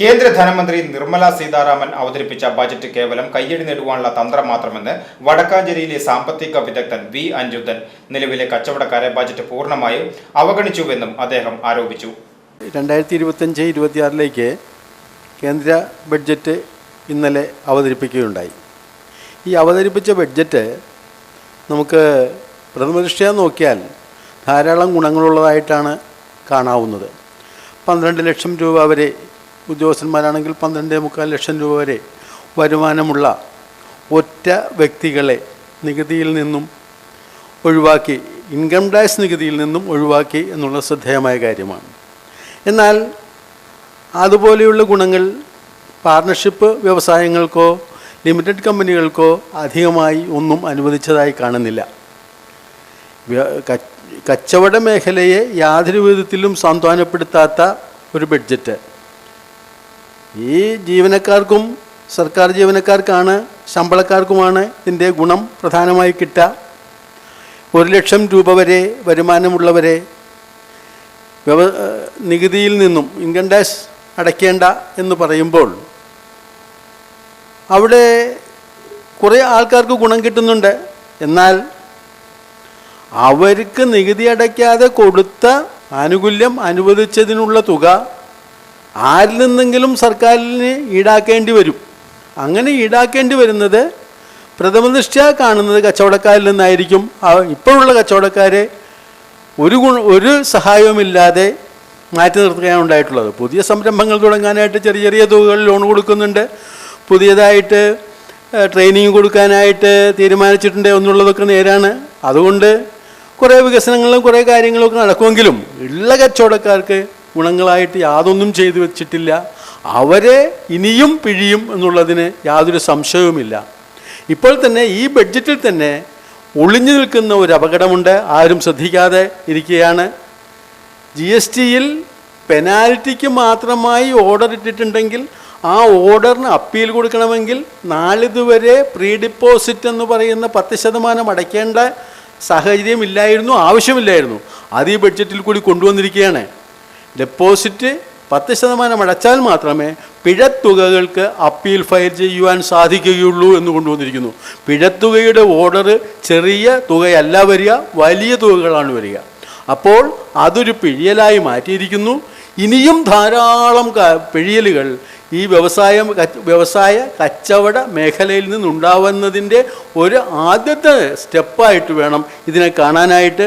കേന്ദ്ര ധനമന്ത്രി നിർമ്മല സീതാരാമൻ അവതരിപ്പിച്ച ബജറ്റ് കേവലം കയ്യടി നേടുവാനുള്ള തന്ത്രം മാത്രമെന്ന് വടക്കാഞ്ചേരിയിലെ സാമ്പത്തിക വിദഗ്ധൻ വി അഞ്ജുതൻ നിലവിലെ കച്ചവടക്കാരെ ബജറ്റ് പൂർണമായും അവഗണിച്ചുവെന്നും അദ്ദേഹം ആരോപിച്ചു. രണ്ടായിരത്തി ഇരുപത്തഞ്ച് ഇരുപത്തിയാറിലേക്ക് കേന്ദ്ര ബഡ്ജറ്റ് ഇന്നലെ അവതരിപ്പിക്കുകയുണ്ടായി. ഈ അവതരിപ്പിച്ച ബഡ്ജറ്റ് നമുക്ക് പ്രഥമദൃഷ്ടിയാ നോക്കിയാൽ ധാരാളം ഗുണങ്ങളുള്ളതായിട്ടാണ് കാണാവുന്നത്. പന്ത്രണ്ട് ലക്ഷം രൂപ വരെ ഉദ്യോഗസ്ഥന്മാരാണെങ്കിൽ പന്ത്രണ്ട് മുക്കാൽ ലക്ഷം രൂപ വരെ വരുമാനമുള്ള ഒറ്റ വ്യക്തികളെ നികുതിയിൽ നിന്നും ഒഴിവാക്കി ഇൻകം ടാക്സ് നികുതിയിൽ നിന്നും ഒഴിവാക്കി എന്നുള്ള ശ്രദ്ധേയമായ കാര്യമാണ്. എന്നാൽ അതുപോലെയുള്ള ഗുണങ്ങൾ പാർട്ണർഷിപ്പ് വ്യവസായങ്ങൾക്കോ ലിമിറ്റഡ് കമ്പനികൾക്കോ അധികമായി ഒന്നും അനുവദിച്ചതായി കാണുന്നില്ല. കച്ചവട മേഖലയെ യാതൊരു വിധത്തിലും സാന്ത്വനപ്പെടുത്താത്ത ഒരു ബഡ്ജറ്റ് ഈ ജീവനക്കാർക്കും സർക്കാർ ജീവനക്കാർക്കാണ് ശമ്പളക്കാർക്കുമാണ് ഇതിന്റെ ഗുണം പ്രധാനമായി കിട്ടുക. ഒരു ലക്ഷം രൂപ വരെ വരുമാനമുള്ളവരെ വ്യവ നികുതിയിൽ നിന്നും ഇൻകം ടാക്സ് അടയ്ക്കേണ്ട എന്ന് പറയുമ്പോൾ അവിടെ കുറേ ആൾക്കാർക്ക് ഗുണം കിട്ടുന്നുണ്ട്. എന്നാൽ അവർക്ക് നികുതി അടയ്ക്കാതെ കൊടുത്ത ആനുകൂല്യം അനുവദിച്ചതിനുള്ള തുക ആരിൽ നിന്നെങ്കിലും സർക്കാരിന് ഈടാക്കേണ്ടി വരും. അങ്ങനെ ഈടാക്കേണ്ടി വരുന്നത് പ്രഥമദൃഷ്ട്യാ കാണുന്നത് കച്ചവടക്കാരിൽ നിന്നായിരിക്കും. ഇപ്പോഴുള്ള കച്ചവടക്കാരെ ഒരു ഗുണ ഒരു സഹായവുമില്ലാതെ മാറ്റി നിർത്തുകയാണ് ഉണ്ടായിട്ടുള്ളത് പുതിയ സംരംഭങ്ങൾ തുടങ്ങാനായിട്ട് ചെറിയ ചെറിയ തുകകൾ ലോൺ കൊടുക്കുന്നുണ്ട്. പുതിയതായിട്ട് ട്രെയിനിങ് കൊടുക്കാനായിട്ട് തീരുമാനിച്ചിട്ടുണ്ട് എന്നുള്ളതൊക്കെ നേരാണ്. അതുകൊണ്ട് കുറേ വികസനങ്ങളും കുറേ കാര്യങ്ങളൊക്കെ നടക്കുമെങ്കിലും ഉള്ള കച്ചവടക്കാർക്ക് ഗുണങ്ങളായിട്ട് യാതൊന്നും ചെയ്തു വെച്ചിട്ടില്ല. അവരെ ഇനിയും പിഴിയും എന്നുള്ളതിന് യാതൊരു സംശയവുമില്ല. ഇപ്പോൾ തന്നെ ഈ ബഡ്ജറ്റിൽ തന്നെ ഒളിഞ്ഞു നിൽക്കുന്ന ഒരു അപകടമുണ്ട്. ആരും ശ്രദ്ധിക്കാതെ ഇരിക്കുകയാണ്. ജി എസ് ടിയിൽ പെനാൽറ്റിക്ക് മാത്രമായി ഓർഡർ ഇട്ടിട്ടുണ്ടെങ്കിൽ ആ ഓർഡറിന് അപ്പീൽ കൊടുക്കണമെങ്കിൽ നാളിതുവരെ പ്രീ ഡിപ്പോസിറ്റ് എന്ന് പറയുന്ന പത്ത് ശതമാനം അടയ്ക്കേണ്ട സാഹചര്യം ഇല്ലായിരുന്നു ആവശ്യമില്ലായിരുന്നു. അത് ഈ ബഡ്ജറ്റിൽ കൂടി കൊണ്ടുവന്നിരിക്കുകയാണ്. ഡെപ്പോസിറ്റ് പത്ത് ശതമാനം അടച്ചാൽ മാത്രമേ പിഴത്തുകകൾക്ക് അപ്പീൽ ഫയൽ ചെയ്യുവാൻ സാധിക്കുകയുള്ളൂ എന്ന് കൊണ്ടുവന്നിരിക്കുന്നു. പിഴത്തുകയുടെ ഓർഡർ ചെറിയ തുകയല്ല വരിക വലിയ തുകകളാണ് വരിക. അപ്പോൾ അതൊരു പിഴിയലായി മാറ്റിയിരിക്കുന്നു. ഇനിയും ധാരാളം പിഴിയലുകൾ ഈ വ്യവസായം വ്യവസായ കച്ചവട മേഖലയിൽ നിന്നുണ്ടാവുന്നതിന്റെ ഒരു ആദ്യത്തെ സ്റ്റെപ്പായിട്ട് വേണം ഇതിനെ കാണാനായിട്ട്.